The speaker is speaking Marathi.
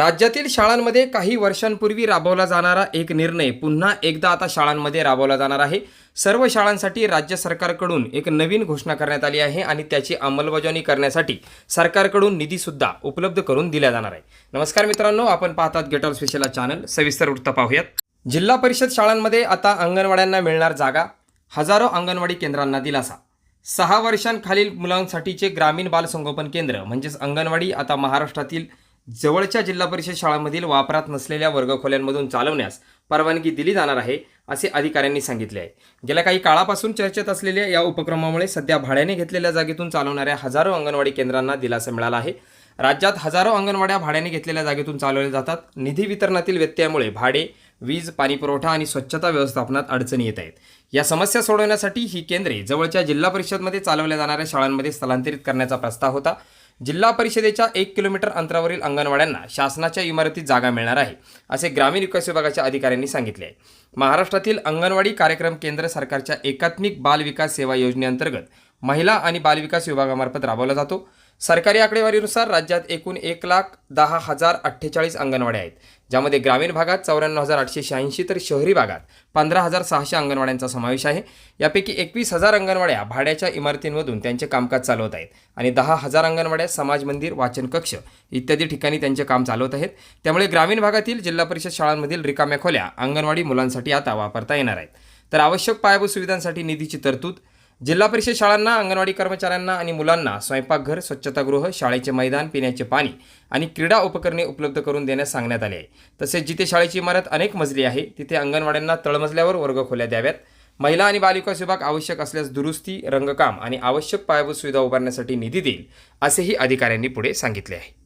राज्यातील शाळांमध्ये काही वर्षांपूर्वी राबवला जाणारा एक निर्णय पुन्हा एकदा आता शाळांमध्ये राबवला जाणार आहे. सर्व शाळांसाठी राज्य सरकारकडून एक नवीन घोषणा करण्यात आली आहे आणि त्याची अंमलबजावणी करण्यासाठी सरकारकडून निधीसुद्धा उपलब्ध करून दिला जाणार आहे. नमस्कार मित्रांनो आपण पाहतात गेट ऑफ स्पेशल चॅनल सविस्तर वृत्त पाहूयात. जिल्हा परिषद शाळांमध्ये आता अंगणवाड्यांना मिळणार जागा. हजारो अंगणवाडी केंद्रांना दिलासा. सहा वर्षांखालील मुलांसाठीचे ग्रामीण बालसंगोपन केंद्र म्हणजेच अंगणवाडी आता महाराष्ट्रातील जवळच्या जिल्हा परिषद शाळांमधील वापरात नसलेल्या वर्गखोल्यांमधून चालवण्यास परवानगी दिली जाणार आहे असे अधिकाऱ्यांनी सांगितले आहे. गेल्या काही काळापासून चर्चेत असलेल्या या उपक्रमामुळे सध्या भाड्याने घेतलेल्या जागेतून चालवणाऱ्या हजारो अंगणवाडी केंद्रांना दिलासा मिळाला आहे. राज्यात हजारो अंगणवाड्या भाड्याने घेतलेल्या जागेतून चालवल्या जातात. निधी वितरणातील व्यत्ययामुळे भाडे वीज पाणीपुरवठा आणि स्वच्छता व्यवस्थापनात अडचणी येत आहेत. या समस्या सोडवण्यासाठी ही केंद्रे जवळच्या जिल्हा परिषदमध्ये चालवल्या जाणाऱ्या शाळांमध्ये स्थलांतरित करण्याचा प्रस्ताव होता. जिल्हा परिषदेच्या एक किलोमीटर अंतरावरील अंगणवाड्यांना शासनाच्या इमारतीत जागा मिळणार आहे असे ग्रामीण विकास विभागाच्या अधिकाऱ्यांनी सांगितले आहे. महाराष्ट्रातील अंगणवाडी कार्यक्रम केंद्र सरकारच्या एकात्मिक बाल विकास सेवा योजनेअंतर्गत महिला आणि बालविकास विभागामार्फत राबवला जातो. सरकारी आकडेवारीनुसार राज्यात एकूण एक लाख दहा हजार अठ्ठेचाळीस अंगणवाड्या आहेत ज्यामध्ये ग्रामीण भागात चौऱ्याण्णव हजार आठशे शहाऐंशी तर शहरी भागात पंधरा हजार सहाशे अंगणवाड्यांचा समावेश आहे. यापैकी एकवीस हजार अंगणवाड्या भाड्याच्या इमारतींमधून त्यांचे कामकाज चालवत आहेत आणि दहा हजार अंगणवाड्या समाज मंदिर वाचन कक्ष इत्यादी ठिकाणी त्यांचे काम चालवत आहेत. त्यामुळे ग्रामीण भागातील जिल्हा परिषद शाळांमधील रिकाम्या खोल्या अंगणवाडी मुलांसाठी आता वापरता येणार आहेत. तर आवश्यक पायाभूत सुविधांसाठी निधीची तरतूद जिल्हा परिषद शाळांना अंगणवाडी कर्मचाऱ्यांना आणि मुलांना स्वयंपाकघर स्वच्छतागृह शाळेचे मैदान पिण्याचे पाणी आणि क्रीडा उपकरणे उपलब्ध करून देण्यास सांगण्यात आले. आहे तसेच जिथे शाळेची इमारत अनेक मजली आहे तिथे अंगणवाड्यांना तळमजल्यावर वर्ग खोल्या द्याव्यात. महिला आणि बालविकास विभाग आवश्यक असल्यास दुरुस्ती रंगकाम आणि आवश्यक पायाभूत सुविधा उभारण्यासाठी निधी देईल असेही अधिकाऱ्यांनी पुढे सांगितले आहे.